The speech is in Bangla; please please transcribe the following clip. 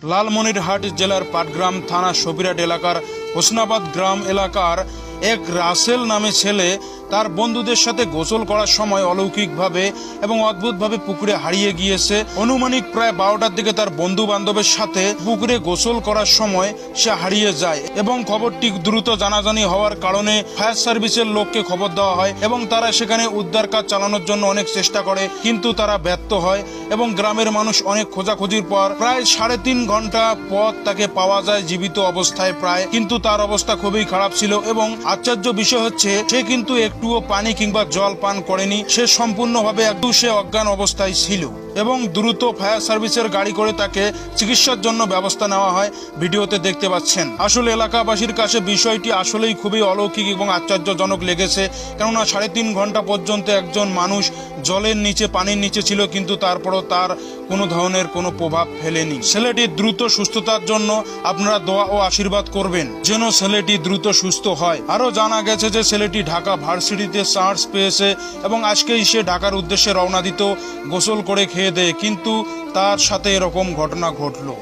লালমনিরহাট জেলার পাটগ্রাম থানা সবিরাট এলাকার হোসনাবাদ গ্রাম এলাকার এক রাসেল নামে ছেলে তার বন্ধুদের সাথে গোসল করার সময় অলৌকিকভাবে এবং অদ্ভুতভাবে পুকুরে হারিয়ে গিয়েছে। অনুমানিক প্রায় বারোটার দিকে তার বন্ধু বান্ধবের সাথে পুকুরে গোসল করার সময় সে হারিয়ে যায় এবং খবরটি দ্রুত জানাজানি হওয়ার কারণে ফায়ার সার্ভিসের লোককে খবর দেওয়া হয় এবং তারা সেখানে উদ্ধার কাজ চালানোর জন্য অনেক চেষ্টা করে, কিন্তু তারা ব্যর্থ হয় এবং গ্রামের মানুষ অনেক খোঁজাখুঁজির পর প্রায় সাড়ে তিন ঘণ্টা পর তাকে পাওয়া যায় জীবিত অবস্থায় প্রায়, কিন্তু তার অবস্থা খুবই খারাপ ছিল এবং আশ্চর্য বিষয় হচ্ছে সে কিন্তু একটুও পানি কিংবা জল পান করেনি সে সম্পূর্ণভাবে একটু সে অজ্ঞান অবস্থায় ছিল। এবং দ্রুত ফায়ার সার্ভিসের গাড়ি করে তাকে চিকিৎসার জন্য ব্যবস্থা নেওয়া হয়। ভিডিওতে দেখতে পাচ্ছেন। আসলে এলাকাবাসীর কাছে বিষয়টি আসলেই খুবই অলৌকিক এবং আশ্চর্যজনক লেগেছে। কেননা সাড়ে তিন ঘণ্টা পর্যন্ত একজন মানুষ জলের নিচে, পানির নিচে ছিল কিন্তু তারপরও তার কোনো ধরনের কোনো প্রভাব ফেলেনি। ছেলেটির দ্রুত সুস্থতার জন্য আপনারা দোয়া ও আশীর্বাদ করবেন যেন ছেলেটি দ্রুত সুস্থ হয়। আরও জানা গেছে যে ছেলেটি ঢাকা ভার্সিটিতে চান্স পেয়েছে এবং আজকেই সে ঢাকার উদ্দেশ্যে রওনা দিত গোসল করে খেয়ে দেয় কিন্তু তার সাথে এরকম ঘটনা ঘটলো।